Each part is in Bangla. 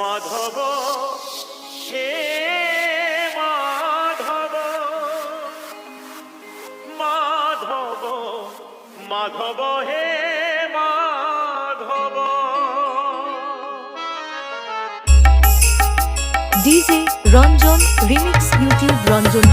মাধব হে মাধব। মাধব মাধব হে Madhav. DJ Ranjan remix YouTube Ranjan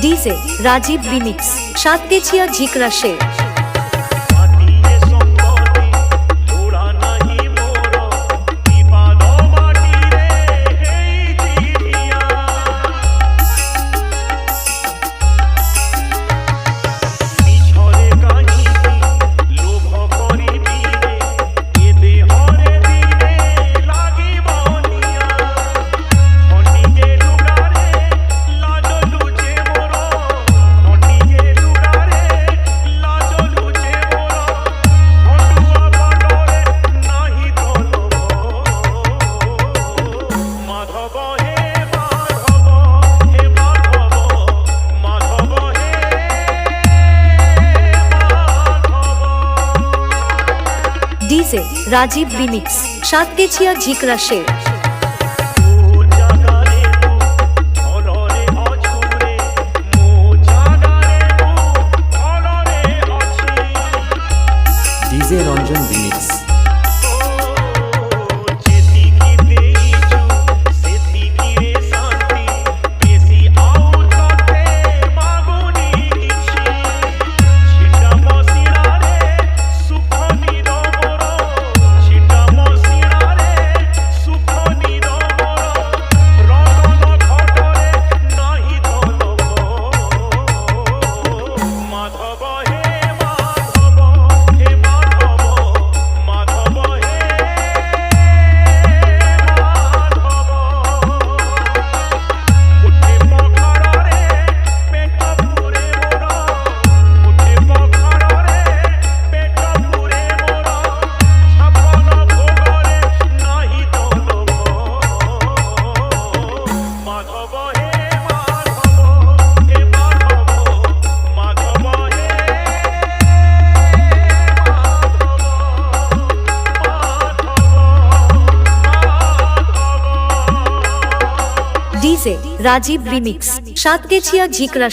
DJ Rajiv remix સાતકેચિયા ઝીકરા શેર ডিজে রাজীব রিমিক্স সাতকেছিয়া ঝিকরা শের। DJ Ranjan remix. DJ Rajiv remix सात के छिया झीकरा